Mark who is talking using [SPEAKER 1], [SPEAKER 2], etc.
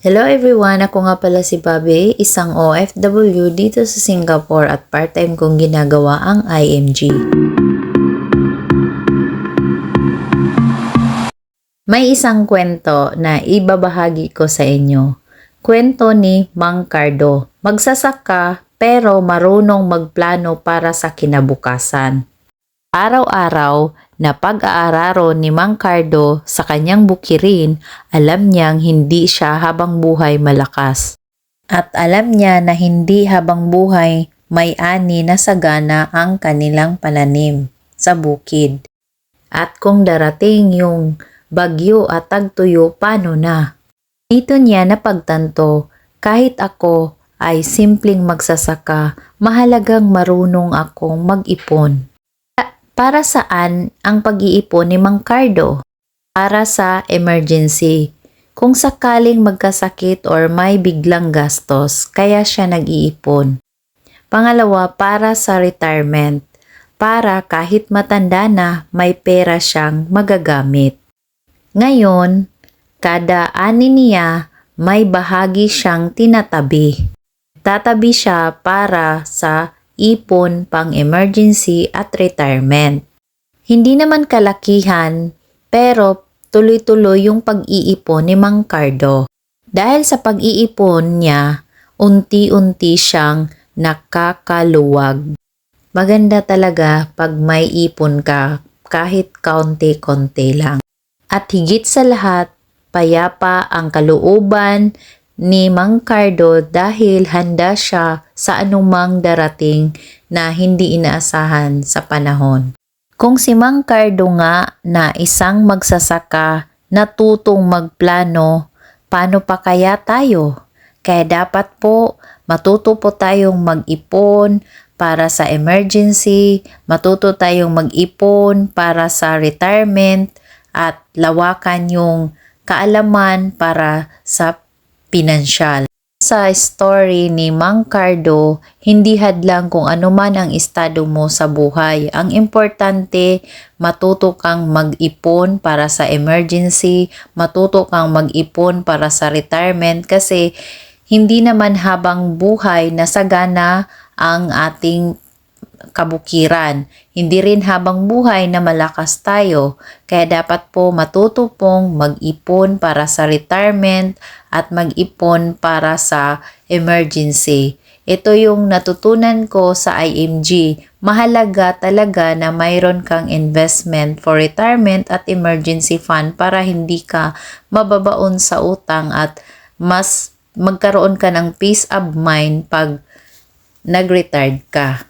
[SPEAKER 1] Hello everyone, ako nga pala si Bobby, isang OFW dito sa Singapore at part-time kong ginagawa ang IMG. May isang kwento na ibabahagi ko sa inyo. Kwento ni Mang Cardo. Magsasaka pero marunong magplano para sa kinabukasan. Araw-araw na pag-aararo ni Mang Cardo sa kanyang bukirin, alam niyang hindi siya habang buhay malakas. At alam niya na hindi habang buhay may ani na sagana ang kanilang pananim sa bukid. At kung darating yung bagyo at tagtuyo, paano na? Dito niya napagtanto, kahit ako ay simpleng magsasaka, mahalagang marunong akong mag-ipon. Para saan ang pag-iipon ni Mang Cardo? Para sa emergency. Kung sakaling magkasakit or may biglang gastos, kaya siya nag-iipon. Pangalawa, para sa retirement. Para kahit matanda na, may pera siyang magagamit. Ngayon, kada ani niya, may bahagi siyang tinatabi. Tatabi siya para sa ipon pang emergency at retirement. Hindi naman kalakihan pero tuloy-tuloy yung pag-iipon ni Mang Cardo. Dahil sa pag-iipon niya, unti-unti siyang nakakaluwag. Maganda talaga pag may ipon ka kahit kaunti-konti lang. At higit sa lahat, payapa ang kalooban ni Mang Cardo dahil handa siya sa anumang darating na hindi inaasahan sa panahon. Kung si Mang Cardo nga na isang magsasaka natutong magplano, paano pa kaya tayo? Kaya dapat po matuto po tayong mag-ipon para sa emergency, matuto tayong mag-ipon para sa retirement at lawakan yung kaalaman para sa pinansyal. Sa story ni Mang Cardo, hindi hadlang kung ano man ang estado mo sa buhay. Ang importante, matuto kang mag-ipon para sa emergency, matuto kang mag-ipon para sa retirement kasi hindi naman habang buhay na sagana ang ating kabukiran. Hindi rin habang buhay na malakas tayo. Kaya dapat po matuto mag-ipon para sa retirement at mag-ipon para sa emergency. Ito yung natutunan ko sa IMG. Mahalaga talaga na mayroon kang investment for retirement at emergency fund para hindi ka mababaon sa utang at mas magkaroon ka ng peace of mind pag nag-retired ka.